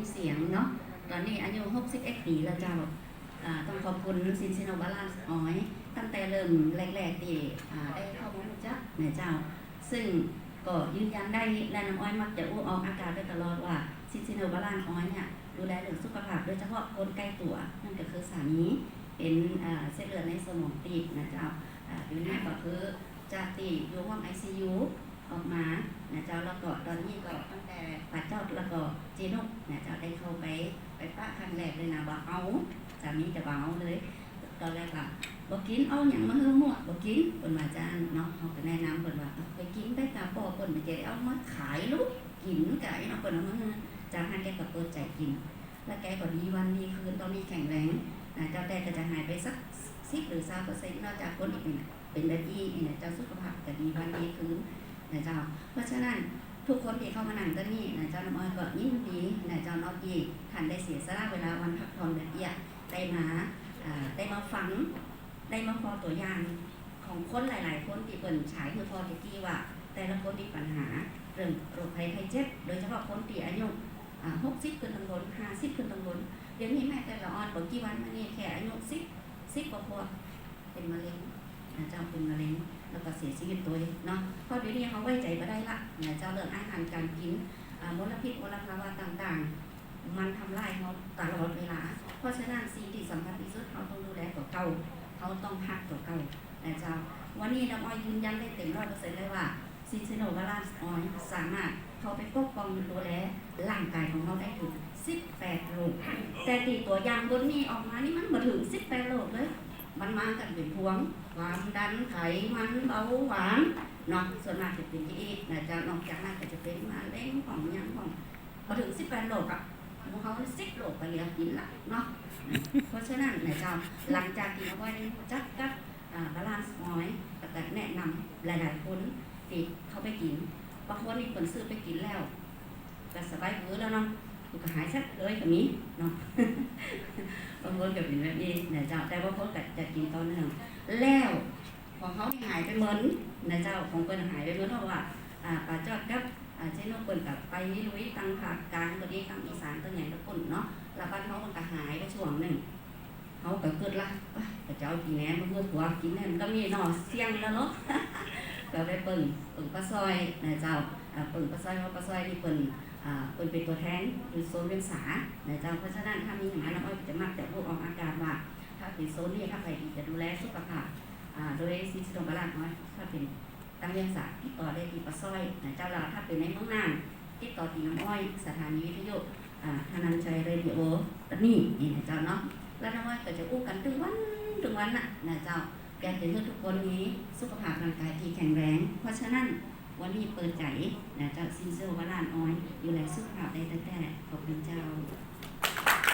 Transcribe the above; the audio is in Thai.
นเสียงเนาะตอนนี้อายุ61ปีแล้วเจ้าต้องขอบคุณซินซิโนบาลานอ้อย ตั้งแต่เริ่มแรกๆที่ได้เข้ามารู้จักนะเจ้า ซึ่งก็ยืนยันได้และน้ำอ้อยมักจะอู้ออกอากาศได้ตลอดว่าซินซิโนบาลานซ์อ้อยเนี่ยดูแลเรื่องสุขภาพโดยเฉพาะคนใกล้ตัวนั่นก็คือสามีเป็นเส้นเลือดในสมองตีบนะเจ้าอยู่นี่ก็คือจะตีอยู่ห้อง ICU อ ออกมานะเจ้าแล้วก็ตอนนี้ก็ตั้งแต่ปัดเจ้าแล้วก็เจนุกนะเจ้าได้เข้าไปไปป้าครั้งแรกเลยนะว่าเอาสามีจะบ่เอาเลย ตอนแรกอะบ่กินเอาอย่างมาเฮือหมดบ่กินเพิ่นว่าจานเนาะเฮาก็แนะนำเพิ่นว่าไปกินไปกาบ่เพิ่นไปจะได้เอามาขายลูกกินไก่เนาะเพิ่นเอามาเฮือจานนั้นแกก็เปิดใจกิน แล้วแกก็ดีวันดีคืนตอนนี้แข็งแรงนะเจ้าแต่ก็จะหายไปสัก10หรือ20%นอกจากคนอีกเป็นเป็นแบบนี้เนี่ยเจ้าสุขภาพก็ดีวันดีคืน นะเจ้า เพราะฉะนั้นทุกคนที่เข้ามานั่งตรงนี้นะเจ้าน้ำอ้อยก็ยินดีนะเจ้านอกยีท่านได้เสียสละเวลาวันพักผ่อนแบบเอียได้มาได้มาฟังได้มาพอตัวอย่างของคนหลาย ๆ คนที่เปิ่นฉายคือพอตะกี้ว่า แต่ละคนมีปัญหาเรื่องโรคภัยไข้เจ็บ โดยเฉพาะคนที่อายุหกสิบขึ้นตังบนห้าสิบขึ้นตังบนเดี๋ยวนี้แม่แต่ละออนบอกกี่วันมานี่แค่อายุสิบสิบกว่าพวเป็นมะเร็งนะเจ้าเป็นมะเร็ง แล้วก็เสียชีวิตตัวเนาะเพราะเดี๋ยวนี้เขาไว้ใจไม่ได้ละนะเจ้าเรื่องอาหารการกินมลพิษมลภาวะต่างๆ มันทำลายเขาตลอดเวลา เพราะฉะนั้นสิ่งที่สำคัญที่สุดเขาต้องดูแลตัวเก่าเขาต้องพักตัวเก่านะเจ้าวันนี้น้ำอ้อยยืนยันได้เต็มร้อยเปอร์เซ็นต์เลยว่าซินซิโนวาลาสออยสามารถเขาไปปกป้องดูแลร่างกายของเราได้ถึง 18 โรคแต่ตีตัวอย่างตัวนี้ออกมานี่มันมาถึง 18 โรคเลย มากันเป็นพวง ความดันไขมันเบาหวานเนาะส่วนมากจะเป็นที่อีกนะจ้านอกจากนั้นก็จะเป็นมะเร็งของยังของมาถึง18โรคอะพวกเขาสิบโลกไปเรียกินละเนาะเพราะฉะนั้นนะจ้าหลังจากกินเอาไว้ได้รู้จักกับบาลานซ์น้อยแต่แนะนำหลาย ๆ คนที่เขาไปกินบางคนนี่คนซื้อไปกินแล้วก็สบายมือแล้วเนาะ มันก็หายชัดเลยแบบนี้เนาะบางคนก็เป็นแบบนี้นะเจ้าแต่บางคนก็จะกินตอนนื่งแล้วของเขาหายไปเหมือนนะเจ้าของเปิ้นหายไปเหมือนเพราะว่าอ่าปลาจอดกับอาเช่นว่าเปิดกับไปลุยตังภาคกลางตัวนี้ตังอีสานตัวใหญ่ตัวปุ่นเนาะแล้วบ้านเขามันก็หายไปช่วงหนึ่งเขาก็เกิดละเอ้ยแต่เจ้ากินแหนมมันเกิดหัวกินแหนมก็มีเนาะเสียงแล้วเนาะ ก็ไปเปิ่งเปิ่งปลาซอยนะเจ้าเปิ่งปลาซอยเพราะปลาซอยนี่เปิ่นอ่าเปิ่นเป็นตัวแทนอยู่โซนเวียงสานะเจ้าเพราะฉะนั้นถ้ามีอย่างนั้นเราก็จะมักแต่พูดออกอาการว่าถ้าเป็นโซนนี้ถ้าใครจะดูแลสุขภาพโดยซิสโตบาลานน้อยถ้าเป็นตั้งเรียงสายติดต่อได้ที่ปะสร้อยนะเจ้าเราถ้าเป็นในเมืองน่านติดต่อที่น้ำอ้อยสถานีวิทยุอ่าธนันชัยเรดิโอตอนนี้นี่นะเจ้าเนาะแล้วน้ำอ้อยก็จะอู้กันถึงวันถึงวันน่ะนะเจ้า แกจะให้ทุกคนนี้สุขภาพร่างกายที่แข็งแรง เพราะฉะนั้นวันนี้เปิดใจนะเจ้าซินเซอร์วาลานอ้อย อยู่แลสุขภาพได้แต่แต่ขอบคุณเจ้า